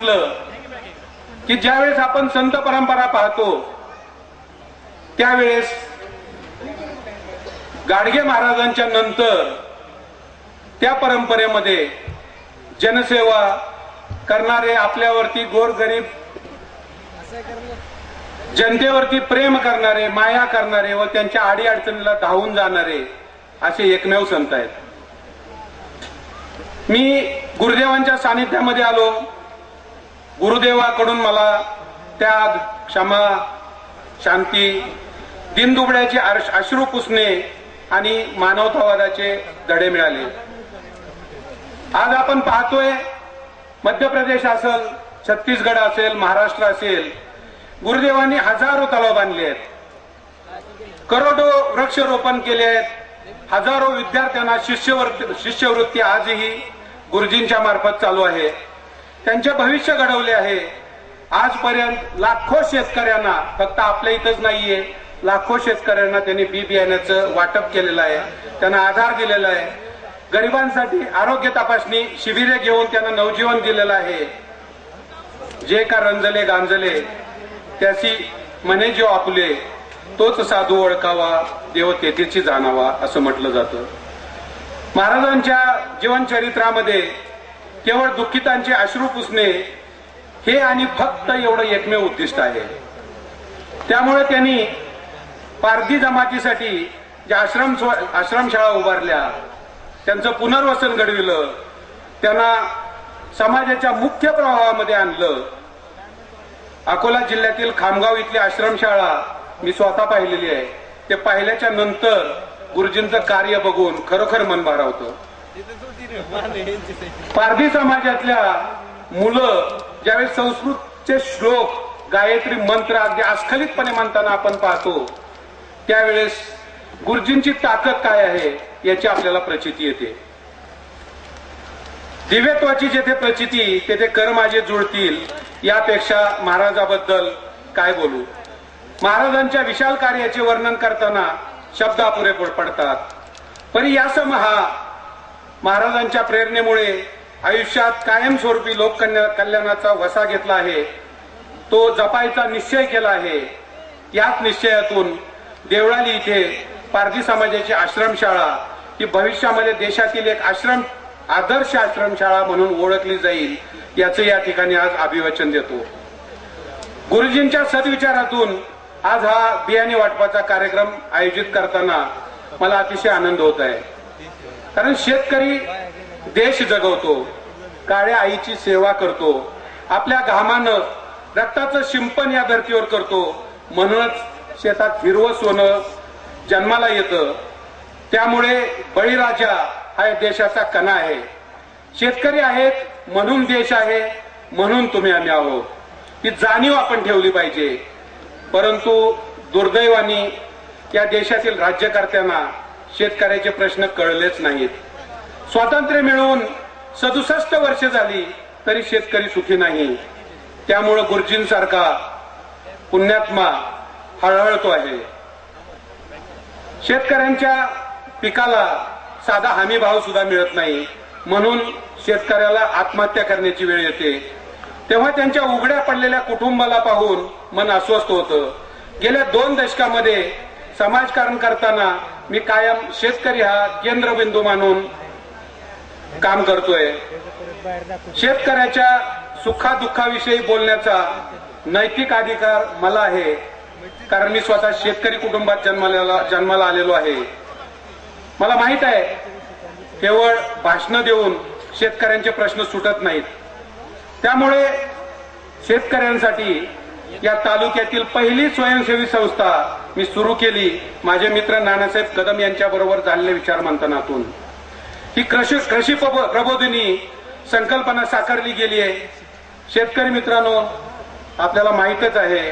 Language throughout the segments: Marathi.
की ज्यावेळेस आपण संत परंपरा पाहतो त्यावेळेस गाडगे महाराजांच्या नंतर त्या परंपरेमध्ये जनसेवा करणारे आपल्यावरती गोरगरीब जनतेवरती प्रेम करणारे माया करणारे व त्यांच्या आडी अडचणीला धावून जाणारे असे एकमेव संत आहेत. मी गुरुदेवांच्या सानिध्यामध्ये आलो. गुरुदेवाकडून मला त्याग क्षमा शांती दिनदुबड्याचे अश्रू पुसणे आणि मानवतावादाचे धडे मिळाले. आज आपण पाहतोय मध्य प्रदेश असेल छत्तीसगड असेल महाराष्ट्र असेल गुरुदेवांनी हजारो तलाव बांधले आहेत. करोडो वृक्षरोपण केले आहेत. हजारो विद्यार्थ्यांना शिष्यवृत्ती शिष्यवृत्ती आजही गुरुजींच्या मार्फत चालू आहे. त्यांचे भविष्य घडवले आहे. आजपर्यंत लाखो शेतकऱ्यांना फक्त आपल्या इथंच नाहीये लाखो शेतकऱ्यांना त्यांनी बी बियाण्याचं वाटप केलेलं आहे. त्यांना आधार दिलेला आहे. गरिबांसाठी आरोग्य तपासणी शिबिरे घेऊन त्यांना नवजीवन दिलेलं आहे. जे का रंजले गांजले त्याची म्हणे जो आपुले तोच साधू ओळखावा देव तेथेची जाणावा असं म्हटलं जातं. महाराजांच्या जीवनचरित्रामध्ये केवळ दुःखितांचे अश्रू पुसणे हे आणि फक्त एवढं एकमेव उद्दिष्ट आहे. त्यामुळे त्यांनी पारधी जमातीसाठी ज्या आश्रम आश्रमशाळा उभारल्या त्यांचं पुनर्वसन घडविलं त्यांना समाजाच्या मुख्य प्रवाहामध्ये आणलं. अकोला जिल्ह्यातील खामगाव इथली आश्रमशाळा मी स्वतः पाहिलेली आहे. ते पाहिल्याच्या नंतर गुरुजींचं कार्य बघून खरोखर मन भारावतं. पारधी समाजातल्या मुलं ज्यावेळी संस्कृतचे श्लोक गायत्री मंत्र अगदी अस्खलितपणे म्हणताना आपण पाहतो त्यावेळेस गुरुजींची ताकद काय आहे याची आपल्याला प्रचिती येते. दिव्यत्वाची जेथे प्रचिती तेथे कर माझे जुळतील यापेक्षा महाराजाबद्दल काय बोलू? महाराजांच्या विशाल कार्याचे वर्णन करताना शब्द अपुरे पडतात. परी यासम हा महाराजांच्या प्रेरणेमुळे आयुष्यात कायमस्वरूपी लोक कल्याणाचा वसा घेतला आहे. तो जपायचा निश्चय केला आहे. याच निश्चयातून देवळाली इथे पारधी समाजाची आश्रमशाळा ही भविष्यामध्ये देशातील एक आश्रम आदर्श आश्रमशाळा म्हणून ओळखली जाईल याचं या ठिकाणी आज अभिवचन देतो. गुरुजींच्या सद्विचारातून आज हा बियाणे वाटपाचा कार्यक्रम आयोजित करताना मला अतिशय आनंद होत आहे. कारण शेतकरी देश जगवतो काळ्या आईची सेवा करतो आपल्या घामानं रक्ताचं शिंपण या धर्तीवर करतो म्हणूनच शेतात हिरवं सोनं जन्माला येतं. त्यामुळे बळीराजा हा या देशाचा कणा आहे. शेतकरी आहेत म्हणून देश आहे म्हणून तुम्ही आम्ही आहोत. ही जाणीव आपण ठेवली पाहिजे. परंतु दुर्दैवानी या देशातील राज्यकर्त्यांना शेतकऱ्याचे प्रश्न कळलेच नाहीत. स्वातंत्र्य मिळवून सदुसष्ट वर्ष झाली तरी शेतकरी सुखी नाही. त्यामुळं गुरुजींसारखा पुण्यात्मा हळहळतो आहे. शेतकऱ्यांच्या पिकाला साधा हमी भाव सुद्धा मिळत नाही. म्हणून शेतकऱ्याला आत्महत्या करण्याची वेळ येते. तेव्हा त्यांच्या उघड्या पडलेल्या कुटुंबाला पाहून मन अस्वस्थ होतं. गेल्या दोन दशकामध्ये समाजकारण करताना मी कायम शेतकरी हा केंद्रबिंदू मानून काम करतोय. शेतकऱ्याच्या सुखादुःखाविषयी बोलण्याचा नैतिक अधिकार मला आहे कारण मी स्वतः शेतकरी कुटुंबात जन्माला जन्माला आलेलो आहे. मला माहीत आहे केवळ भाषणं देऊन शेतकऱ्यांचे प्रश्न सुटत नाहीत. त्यामुळे शेतकऱ्यांसाठी या तालुक्यातील पहिली स्वयंसेवी संस्था मी सुरू केली माझे मित्र नानासाहेब कदम यांच्या बरोबर झालेल्या विचार मंथनातून. ही कृषी कृषी प्रबो- प्रबोधिनी संकल्पना साकारली गेली आहे. शेतकरी मित्रांनो आपल्याला माहितच आहे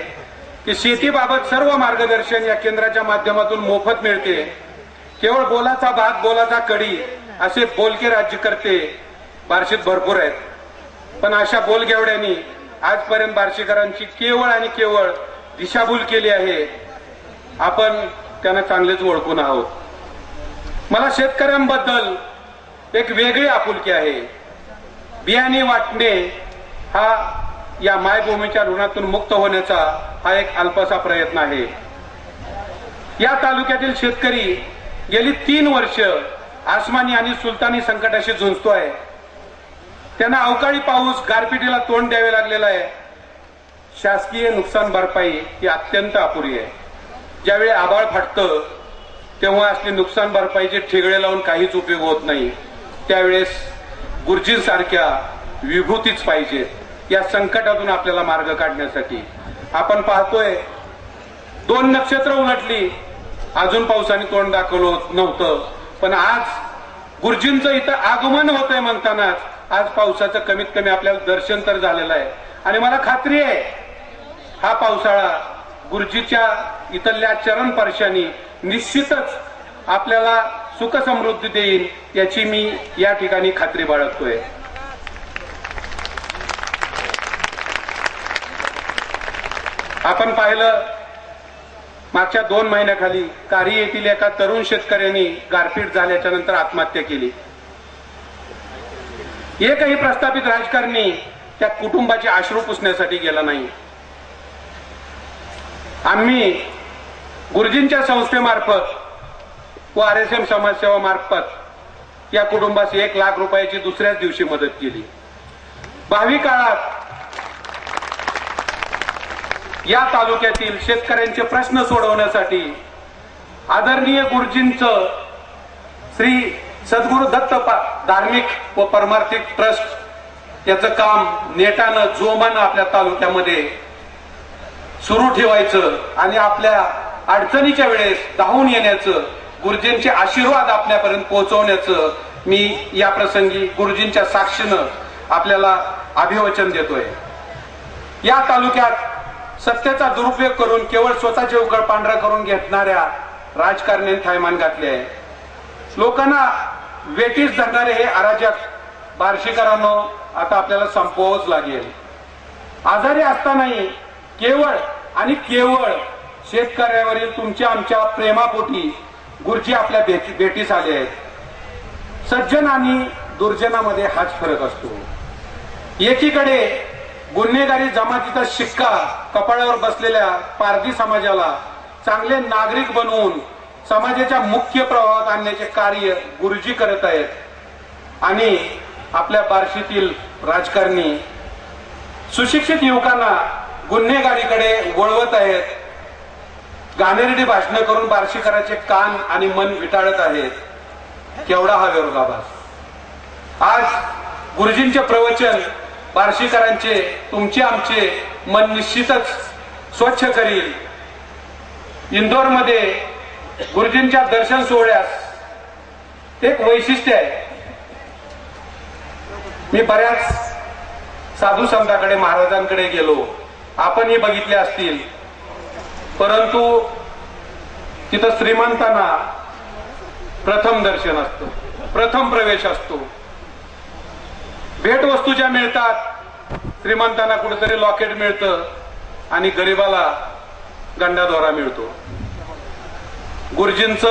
की शेतीबाबत सर्व मार्गदर्शन या केंद्राच्या माध्यमातून मोफत मिळते. केवळ बोलाचा भात बोलाचा कडी असे बोलके राज्यकर्ते बार्शीत भरपूर आहेत. पण अशा बोलगेवड्यांनी आजपर्यंत बार्शीकरांची केवळ आणि केवळ दिशाभूल केली आहे. आपण त्यांना चांगलेच ओळखून आहोत. मला शेतकऱ्यांबद्दल एक वेगळी आपुलकी आहे. बियाणे वाटणे हा या मायभूमीच्या ऋणातून मुक्त होण्याचा हा एक अल्पसा प्रयत्न आहे. या तालुक्यातील शेतकरी गेली तीन वर्ष आसमानी आणि सुलतानी संकटाशी झुंजतोय. त्यांना अवकाळी पाऊस गारपिटीला तोंड द्यावे लागलेलं आहे. शासकीय नुकसान भरपाई ही अत्यंत अपुरी आहे. ज्यावेळी आभाळ फाटतं तेव्हा असली नुकसान भरपाईचे ठेगळे लावून काहीच उपयोग होत नाही. त्यावेळेस गुरुजींसारख्या विभूतीच पाहिजे या संकटातून आपल्याला मार्ग काढण्यासाठी. आपण पाहतोय दोन नक्षत्र उलटली. अजून पावसाने तोंड दाखवलं नव्हतं पण आज गुरुजींचं इथं आगमन होत आहे म्हणतानाच आज पावसाचं कमीत कमी आपल्याला दर्शन तर झालेलं आहे. आणि मला खात्री आहे हा पावसाळा गुरुजीच्या इथल्या चरण स्पर्शाने निश्चितच आपल्याला सुख समृद्धी देईल याची मी या ठिकाणी खात्री बाळगतोय. आपण पाहिलं मागच्या दोन महिन्याखाली कारी येथील एका तरुण शेतकऱ्यांनी गारपीट झाल्याच्यानंतर आत्महत्या केली. एकही प्रस्थापित राजकारणी त्या कुटुंबाचे आश्रू पुसण्यासाठी गेला नाही. आम्ही गुरुजींच्या संस्थेमार्फत व आर एस एम समाजसेवा मार्फत या कुटुंबास एक लाख रुपयाची दुसऱ्याच दिवशी मदत केली. भावी काळात या तालुक्यातील शेतकऱ्यांचे प्रश्न सोडवण्यासाठी आदरणीय गुरुजींच श्री सद्गुरु दत्त पा- धार्मिक व परमार्थिक ट्रस्ट याचं काम नेटानं जोमानं आपल्या तालुक्यामध्ये सुरू ठेवायचं आणि आपल्या अडचणीच्या वेळेस धावून येण्याचं गुरुजींचे आशीर्वाद आपल्यापर्यंत पोहोचवण्याचं मी या प्रसंगी गुरुजींच्या साक्षीनं आपल्याला अभिवचन देतोय. या तालुक्यात सत्तेचा दुरुपयोग करून केवळ स्वतःचे उघड पांढरा करून घेतणाऱ्या राजकारण्यांनी थैमान घातले आहे. लोकांना वेटीस धरणारे हे अराजक बार्शीकरांनो आता आपल्याला संपवावंच लागेल. आजारी असतानाही केवळ आणि केवळ शेतकऱ्यावरील तुमच्या आमच्या प्रेमापोटी गुरुजी आपल्या भेटी भेटीस आले आहेत. सज्जन आणि दुर्जनामध्ये हाच फरक असतो. एकीकडे गुन्हेगारी जमातीचा शिक्का कपाळावर बसलेल्या पारधी समाजाला चांगले नागरिक बनवून समाजाच्या मुख्य प्रवाहात आणण्याचे कार्य गुरुजी करत आहेत. आणि आपल्या बार्शीतील राजकारणी सुशिक्षित युवकांना गुन्हेगारीकडे वळवत आहेत. गाणेरडी भाषणं करून बार्शीकरांचे कान आणि मन विटाळत आहेत. केवढा हा विरोधाभास. आज गुरुजींचे प्रवचन बार्शीकरांचे तुमचे आमचे मन निश्चितच स्वच्छ करील. इंदोरमध्ये गुरुजींच्या दर्शन सोहळ्यास एक वैशिष्ट्य आहे. मी बऱ्याच साधू संतांकडे महाराजांकडे गेलो. आपणही बघितले असतील. परंतु तिथं श्रीमंतांना प्रथम दर्शन असतं. प्रथम प्रवेश असतो. भेटवस्तू ज्या मिळतात श्रीमंतांना कुठेतरी लॉकेट मिळतं आणि गरिबाला गंडाद्वारा मिळतो. गुरुजींच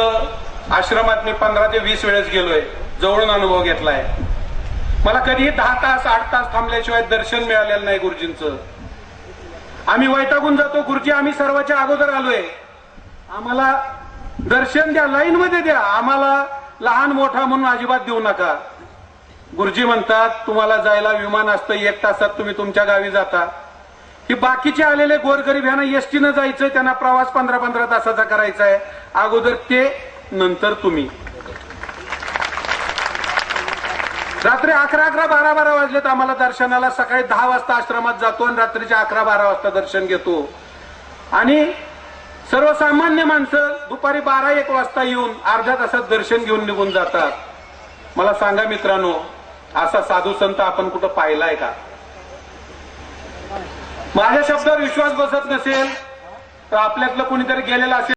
आश्रमात मी पंधरा ते वीस वेळेस गेलोय जवळून अनुभव घेतलाय. मला कधीही दहा तास आठ तास थांबल्याशिवाय दर्शन मिळालेलं नाही गुरुजींचं. आम्ही वैतागून जातो गुरुजी आम्ही सर्वाच्या अगोदर आलोय. आम्हाला दर्शन द्या लाईन मध्ये द्या. आम्हाला लहान मोठा म्हणून अजिबात देऊ नका. गुरुजी म्हणतात तुम्हाला जायला विमान असतं एक तासात तुम्ही तुमच्या गावी जाता. ही बाकीचे आलेले गोरगरीब यांना एसटीनं जायचंय त्यांना प्रवास पंधरा पंधरा तासाचा करायचा आहे अगोदर ते नंतर तुम्ही. रात्री अकरा अकरा बारा बारा वाजलेत आम्हाला दर्शनाला. सकाळी दहा वाजता आश्रमात जातो आणि रात्रीच्या अकरा बारा वाजता दर्शन घेतो. आणि सर्वसामान्य माणसं दुपारी बारा एक वाजता येऊन अर्ध्या तासात दर्शन घेऊन निघून जातात. मला सांगा मित्रांनो असा साधू संत आपण कुठं पाहिलाय का? माझ्या शब्दावर विश्वास बसत नसेल तर आपल्यातलं कोणीतरी गेलेला असेल.